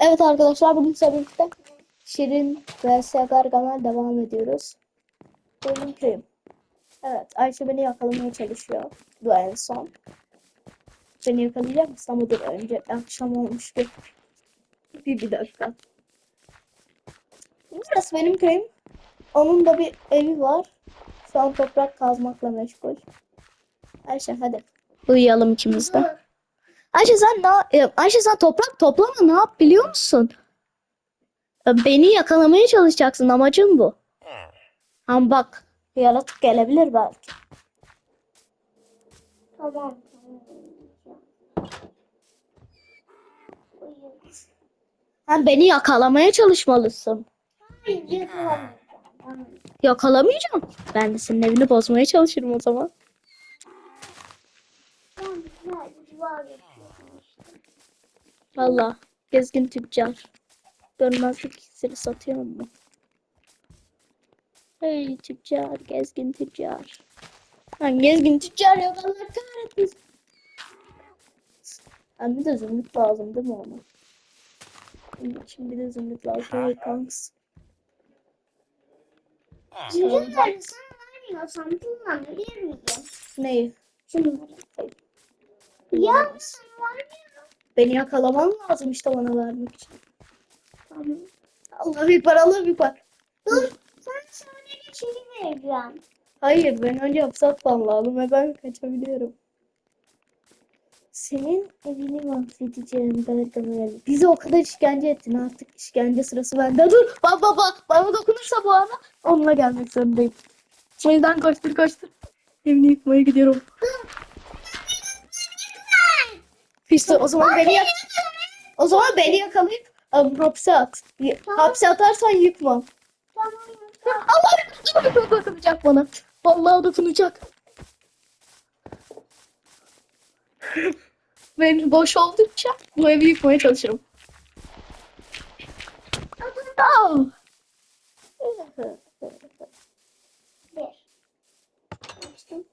Evet arkadaşlar bugün sizlerle birlikte Şirin vs Gargamel devam ediyoruz. Köyüm. Evet Ayşe beni yakalamaya çalışıyor. Bu en son. Beni yakalayacak mısın? Ama dur önce akşam olmuştu. Bir, bir dakika. Burası benim köyüm. Onun da bir evi var. Şu an toprak kazmakla meşgul. Ayşe hadi. Uyuyalım ikimiz de. Ayşe sen ne e, Ayşe sen toprak toplama ne yap biliyor musun? E, Beni yakalamaya çalışacaksın amacın bu. Ama bak yaratık gelebilir belki. Tamam. Sen beni yakalamaya çalışmalısın. Hayır yapamadım. Yakalamayacağım. Ben de senin evini bozmaya çalışırım o zaman. Ben sadece var yapıyorum işte. Valla gezgin tüccar. Görmezlik hissini satıyor mu? Hey tüccar, gezgin tüccar. Lan gezgin tüccar yok Allah kahretmesin. Ha, bir de zümrüt lazım değil mi ona? Bir de zümrüt lazım. Hey kanks. Zümrütleri sen vermiyorsan kullanabilir miyim? Neyi? Zümrüt. Ya Ya sen vermiyor. Beni yakalaman lazım işte bana vermek için. Tamam. Allah bir para Allah bir para. Dur. Sen sadece şeyi vereceğim. Hayır ben önce hapse atmam ve ben kaçabiliyorum. Senin evini mahvedeceğim Gargamel. Bizi o kadar işkence ettin artık işkence sırası bende. Dur bak bak bak bana dokunursa bu arada onunla gelmek zorundayım. O yüzden koştur koştur. Evini yıkmaya gidiyorum. İşte o zaman beni yak o zaman beni yakalayıp um, hapse at. Hapse atarsan. Tamam. Allah dokunacak bana. Vallahi dokunacak. Ben boş oldukça bu evi yıkmaya çalışırım. Bir. Açtım.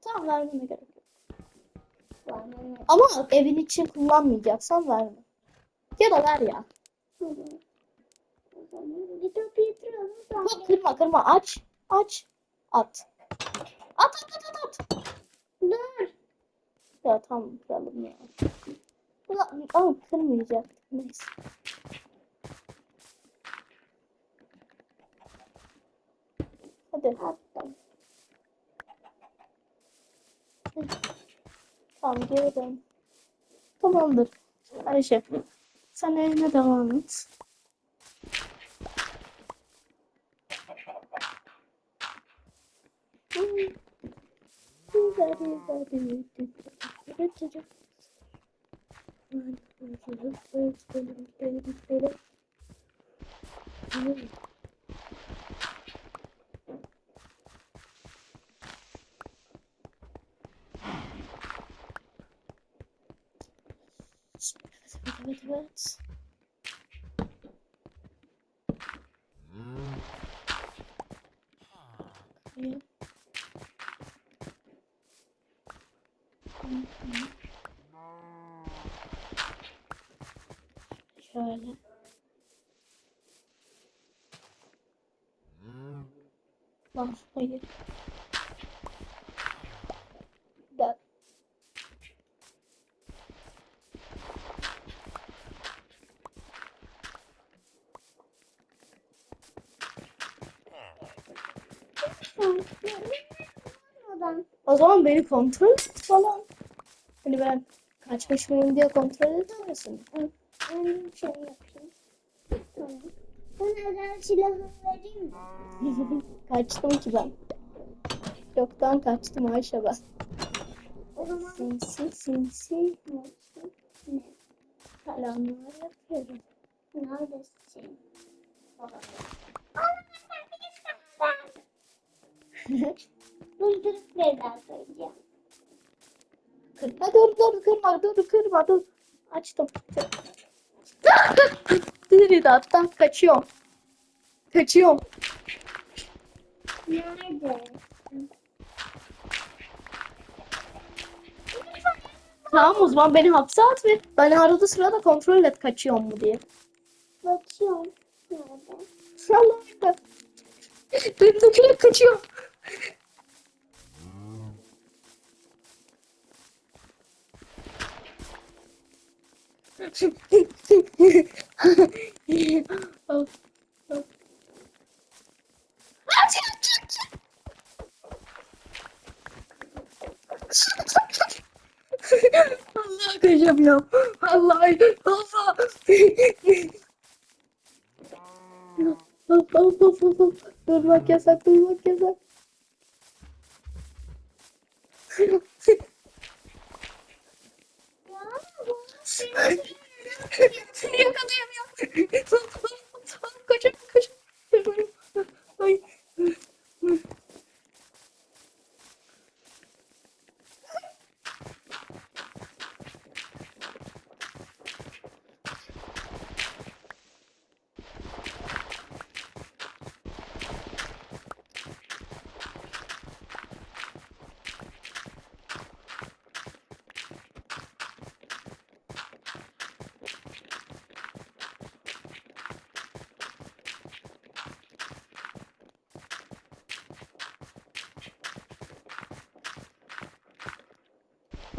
Tamam vermeme gerek yok. Ama evin için kullanmayacaksan verme. Ya da ver ya. Bak kırma kırma aç. Aç. At. At at at at at. Dur. Ya tamam kıralım ya. Ulan, Ama kırmayacak. Neyse. Hadi. Attım. Tamam geri dön. Tamamdır. Ayşe. Sen evine devam et. Evet, evet, evet. İyi. Şöyle. Lan hayır. Oradan. O zaman beni kontrol et falan. Hani ben kaçmış mıyım diye kontrol eder misin? Şey. Özel silahı vereyim mi? Kaçtım ki ben. Yoktan kaçtım Ayşe ben. O zaman Sinsi sinsi ne? planlar yapıyorum. Neredesin? Durdurup verden söyleyeceğim. Kırma dur dur kırma dur kırma dur. Açtım. diridi hatta kaçıyorum. Kaçıyorum. Nerede? Tamam o zaman beni hapse at ve beni arada sırada kontrol et kaçıyor mu diye. Bakıyorum. Nerede? Benim dökülerek kaçıyor. Al, al. Allah kaçamıyorum. Vallahi Allah. Hop hop hop hop hop. Durmak yasak, durmak yasak. Ya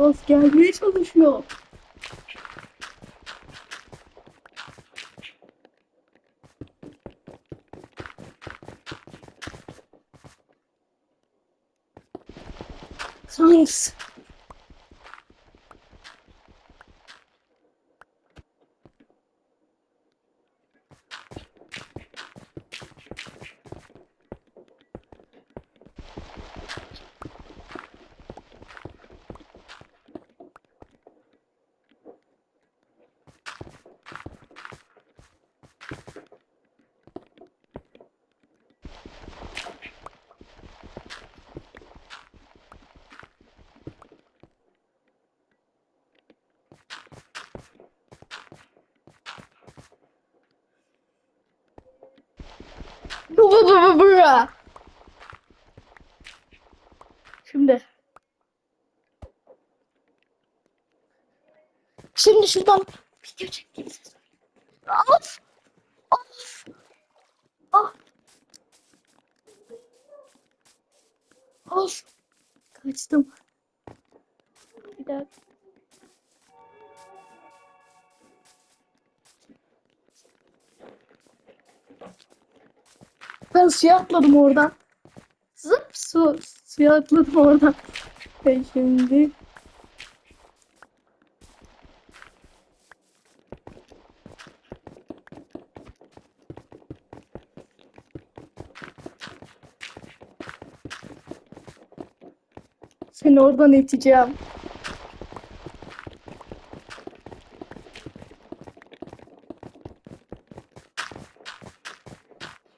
Of gelmeye çalışıyor. Thanks. Bu bu bu bu bu. Şimdi. Şimdi şuradan video çektiğim ses. Of. Of. Ah. Of. Kaçtım. Bir dakika. Ben suya atladım oradan. Zıp su. Suya atladım oradan. Ve şimdi seni oradan iteceğim.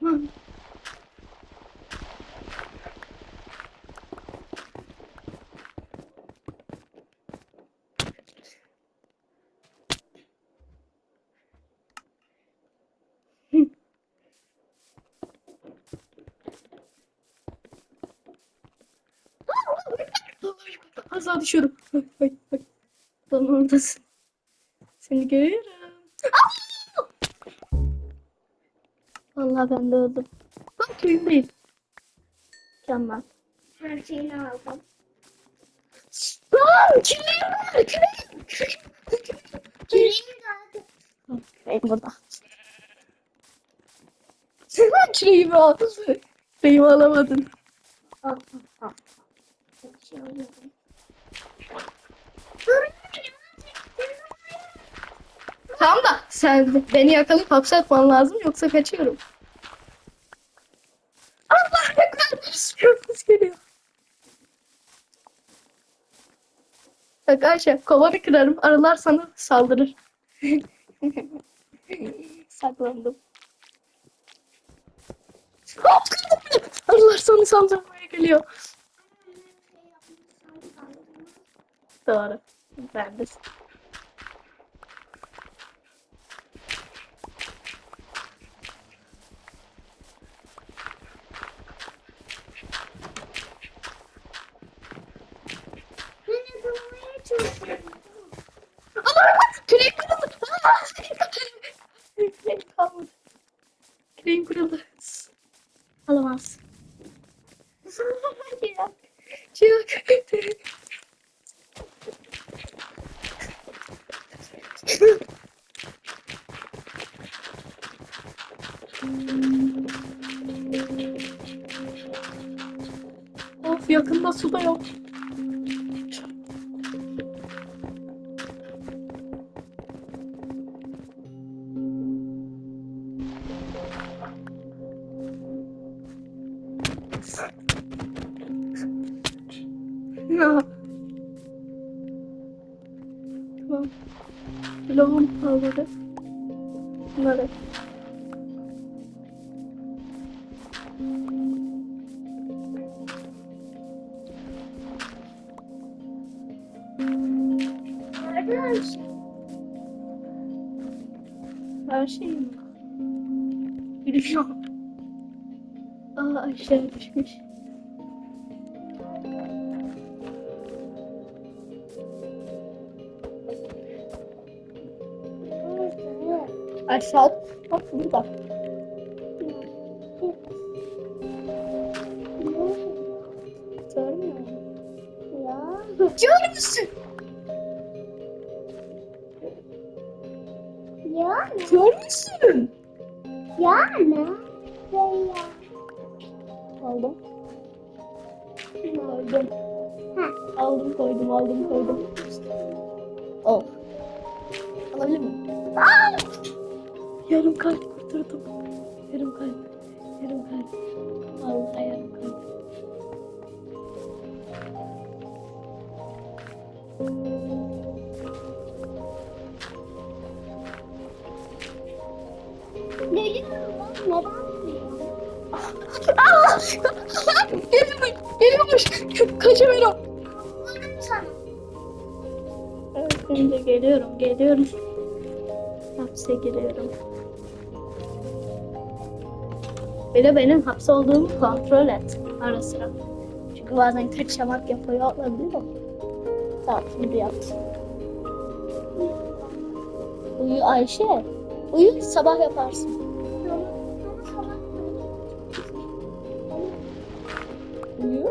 Lan. Daha düşüyorum. Ay, ay, ay. Lan oradasın. Seni görüyorum. Vallahi ben de öldüm. Bak köyümdeyim. Mükemmel. her şeyini aldım. Lan küreğim var. Küreğim. Küreğim. Küreğimi de aldım. Küreğim burada. Sen küreğimi al. Küreğimi alamadın. Al al al. Bir şey oluyor. Tamam da sen beni yakalayıp hapse atman lazım yoksa kaçıyorum. Allah ekber. Çok pis geliyor. Bak Ayşe kovanı kırarım arılar sana saldırır. Saklandım. Arılar sana saldırmaya geliyor. adoro entradas. Krem kuralı. Alamaz. Arkadaşlar. Her şeyim var. Yürüyor. Aa aşağı düşmüş. Aşağı. Bak burada. Görmüyor musun? Aldım koydum. Al. Alabilir miyim? Yarım kalp kurturdum. Yarım kalp. Yarım kalp. Vallahi yarım kalp. Geliyorum lan. Neden? Aa! Geliyormuş. Geliyormuş. Kaçamıyorum. Şimdi geliyorum. Geliyorum. Hapse giriyorum. Bir de benim hapse olduğumu kontrol et ara sıra. Çünkü bazen kaçamak yapıyor olabilir Tamam şimdi yaptım. Uyu Ayşe. Uyu sabah yaparsın. Uyu.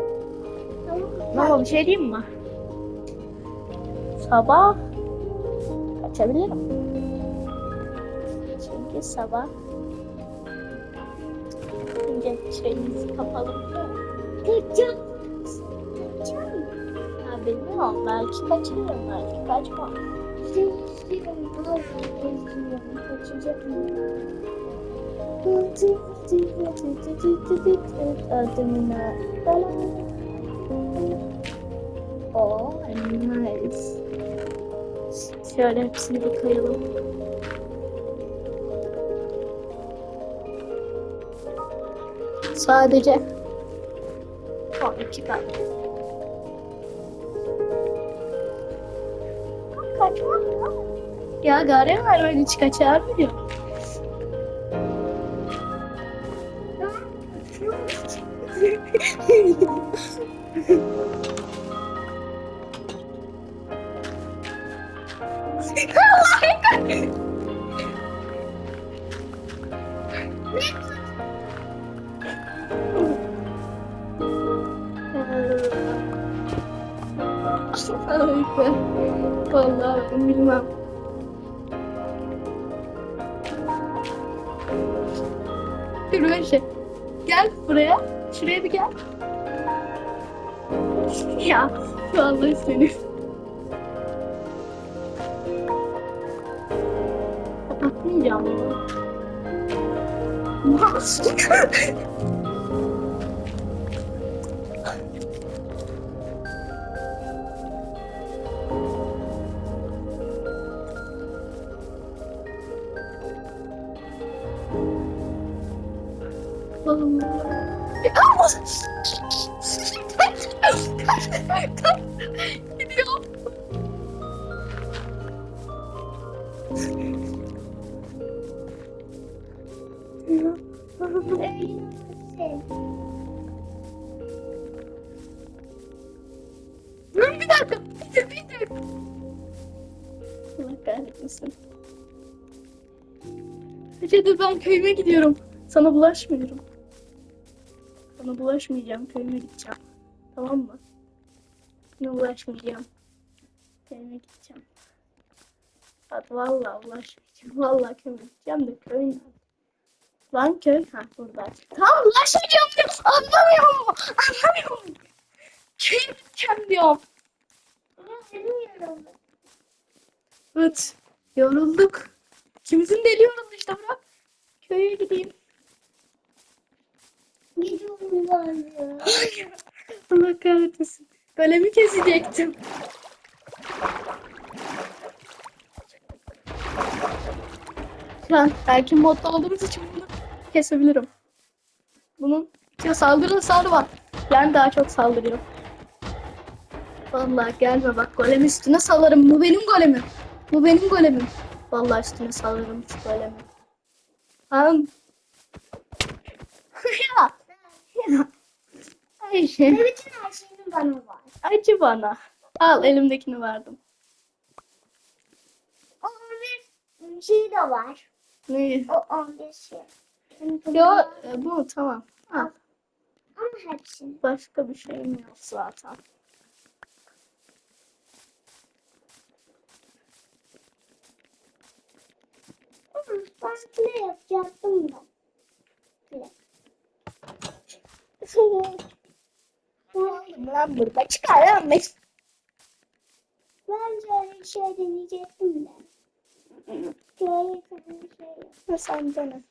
Tamam. Ama bir şey diyeyim mi? Sabah kaçabilirim. Çünkü sabah önce şeyimizi kapalım. Kaçacağım. Ha bilmiyorum belki kaçırırım belki kaçmam. Oh nice. Şöyle hepsini bir. Sadece o iki kaldı. Kaçmam ya. Garen var ben hiç kaçar mı diyor. Seni. Kapatmayacağım bunu. Köyüme gidiyorum. Sana bulaşmıyorum. Sana bulaşmayacağım. Köyüme gideceğim. Tamam mı? Sana bulaşmayacağım. Köyüme gideceğim. Bak vallahi bulaşmayacağım. Vallahi köyüme gideceğim de köy nerede? Lan köy. Ha burada. Tamam bulaşmayacağım diyorum. Anlamıyor mu? Anlamıyor mu? Köye gideceğim diyorum. Evet. Yorulduk. İkimizin de yoruldu işte bırak. Köye gideyim. Gidiyorum lazım. Allah kahretsin. Kalemi kesecektim. Şu an belki modda olduğumuz için bunu kesebilirim. Bunun ya saldırı hasarı var. Yani daha çok saldırıyor. Vallahi gelme bak golem üstüne salarım. Bu benim golemim. Bu benim golemim. Vallahi üstüne salarım şu golemi. Ya. Ayşe. Ne bütün her şeyin bana var. Acı bana. Al elimdekini verdim. Onun bir şey de var. Ne? O 11 şey. Yo e, bu tamam. Al. Ama hepsini. Başka bir şeyim yok zaten. Ben ne yapacaktım. Lan burada çıkar lan Mes- Bence öyle bir şey deneyecektim de. Şöyle bir şey yok. Ha,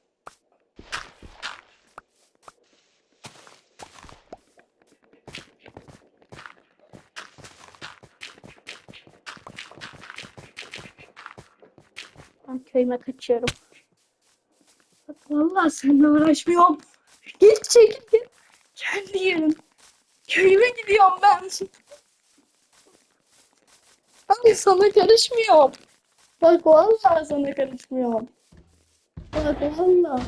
köyüme kaçıyorum. Bak vallahi seninle uğraşmıyorum. Geç çekil gel. Kendi yerin. Köyüme gidiyorum ben. Ay sana karışmıyorum. Bak vallahi sana karışmıyorum. Bak vallahi.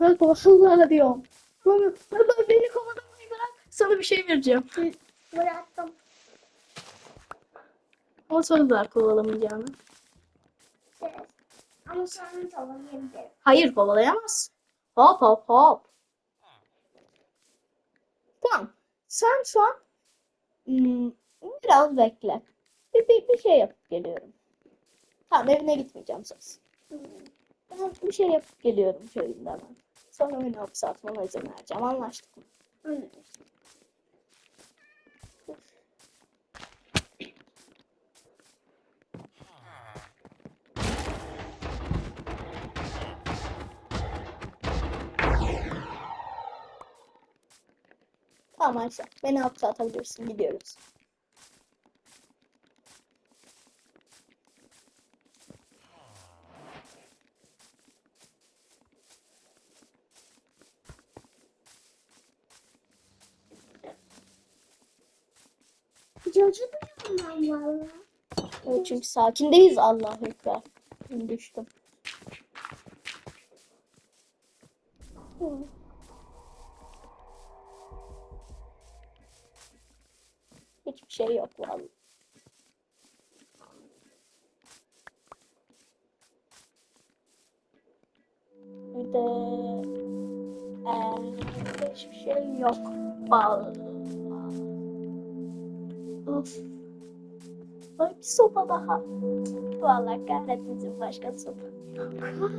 Bak vallahi diyorum. Bak, bak beni kovalamayı bırak. Sana bir şey vereceğim. Bıraktım. Ama söz kovalamayacağını. Evet. Ama tavanıyım derim. Hayır kovalayamaz. Hop hop hop. Tamam. Sen şu an hmm, biraz bekle. Bir, bir, bir şey yapıp geliyorum. Tamam evine gitmeyeceğim söz. Hmm. Bir şey yapıp geliyorum köyümde ben. Sonra beni hapse atmama izin vereceğim. Anlaştık mı? Hı. Tamam Ayşe. Beni hapse atabilirsin. Gidiyoruz. Ben valla. Evet, çünkü sakindeyiz Allah'a ekber. Düştüm. Hı. Hiçbir şey yok vallahi. Bir de eee, hiçbir şey yok. Vallahi. Of. Ay bir sopa daha. Vallahi kahretmesin başka sopa.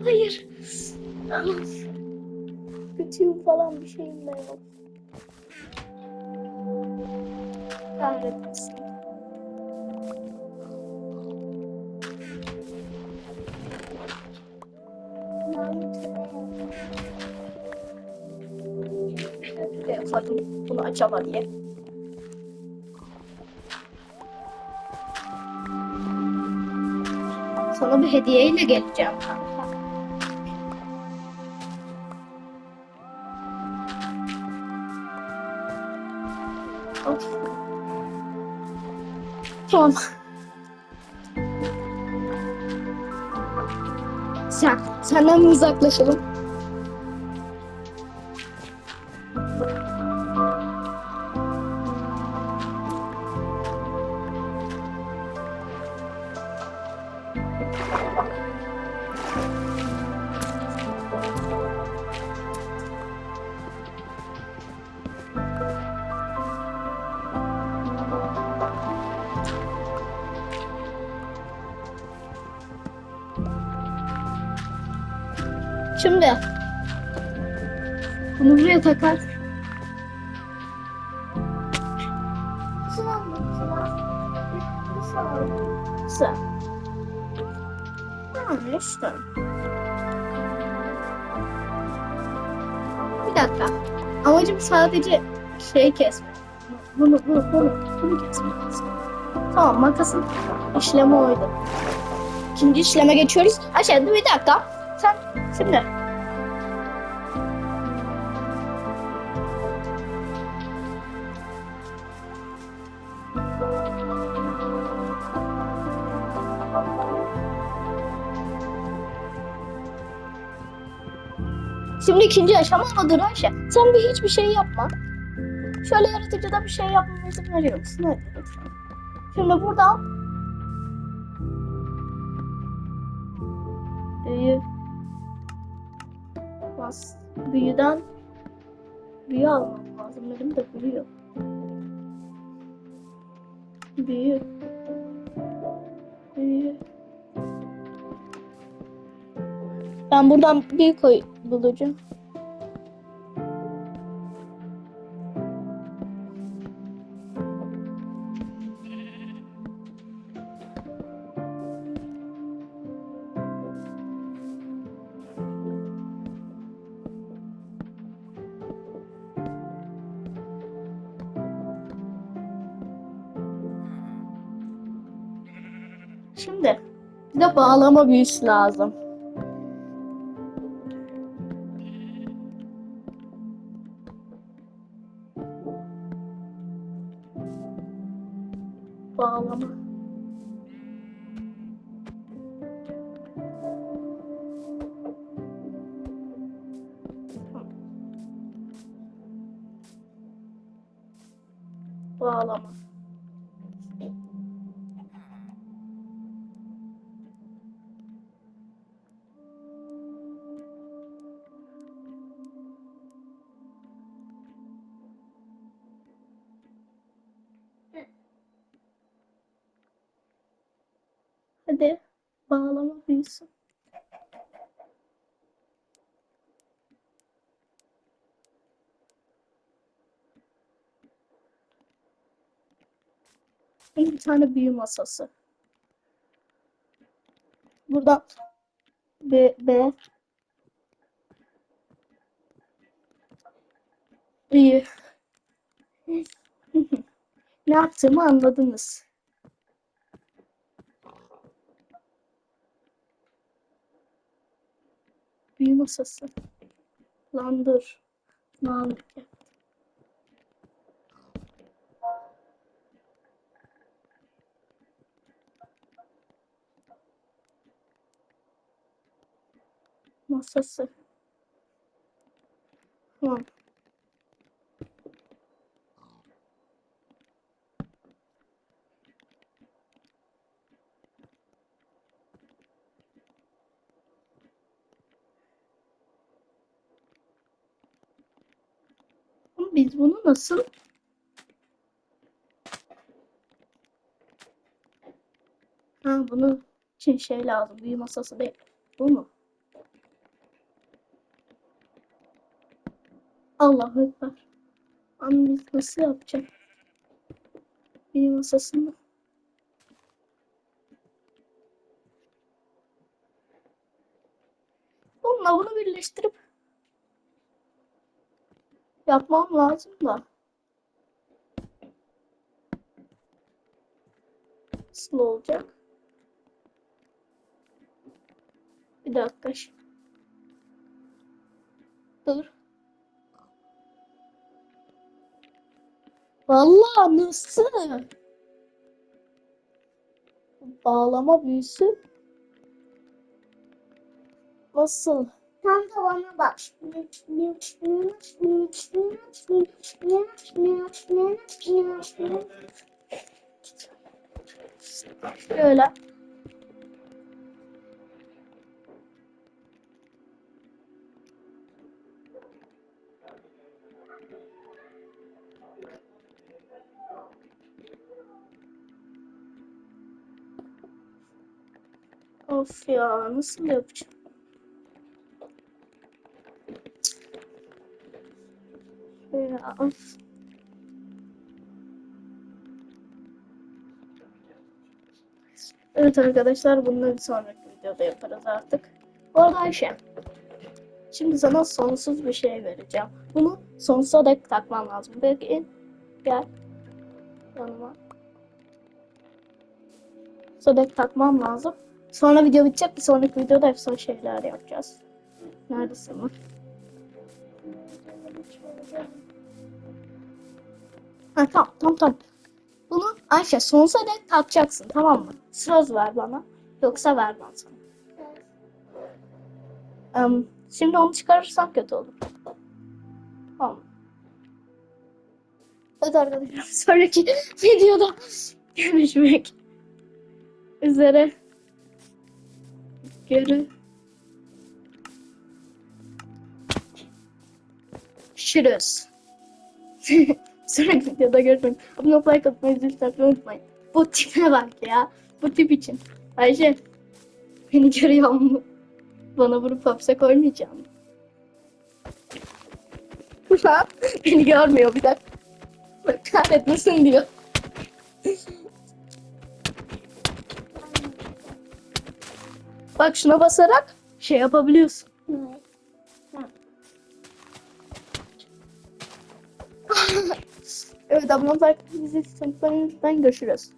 Hayır. Of. Kütüğüm falan bir şeyim de yok. Kahretmesin. Yapalım bunu açama diye. Sana bir hediyeyle geleceğim kanka. Tamam. Sen, senden uzaklaşalım? Şimdi bunu buraya takar. Güzel. Tamam işte. Bir dakika. Amacım sadece şey kesmek. Bunu, bunu, bunu, bunu kesmek. Tamam makasın işlemi oydu. İkinci işleme geçiyoruz. Aşağıda bir dakika. Şimdi. Şimdi ikinci aşama mıdır Ayşe? Sen bir hiçbir şey yapma. Şöyle yaratıcıda bir şey yapmama izin veriyor musun? Hadi lütfen. Şimdi buradan büyü bas büyüden büyü almam lazım benim de büyü yok. Büyü büyü ben buradan büyü koy bulacağım. Şimdi bir de bağlama büyüsü lazım. Hadi bağlama büyüsün. Bir tane büyü masası. Buradan B, B büyü. ne yaptığımı anladınız. Büyü masası. Lan dur. Lan. Masası. Tamam. Ama Biz bunu nasıl Ha bunu için şey lazım. Büyü masası değil. Bu mu? Allahu Ekber. Ama biz nasıl yapacağız? Büyü masasını. Bununla bunu birleştirip yapmam lazım da. Nasıl olacak? Bir dakika. Dur. Vallahi nasıl? Bağlama büyüsü nasıl? Tam da bana bak. Şöyle. Of ya nasıl yapacağım? Of. Evet arkadaşlar bunları sonraki videoda yaparız artık. Bu arada Ayşe. Şimdi sana sonsuz bir şey vereceğim. Bunu sonsuza dek takman lazım. Peki gel yanıma. Sonsuza dek takmam lazım. Sonra video bitecek. Bir sonraki videoda efsane şeyler yapacağız. Neredesin Ha tamam tamam tamam. Bunu Ayşe sonsuza dek takacaksın tamam mı? Söz ver bana. Yoksa vermem sana. Em, şimdi onu çıkarırsam kötü olur. Tamam. Evet arkadaşlar sonraki videoda görüşmek üzere. Görüşürüz. Sonraki videoda görüşmek. Abone olup like atmayı zil takmayı unutmayın. Bu tipe bak ya. Bu tip için. Ayşe. Beni görüyor mu? Bana vurup hapse koymayacağım. Beni görmüyor bir dakika. Bak kahretmesin diyor. Bak şuna basarak şey yapabiliyorsun. Evet. Evet atmayı zil takmayı unutmayın. Görüşürüz.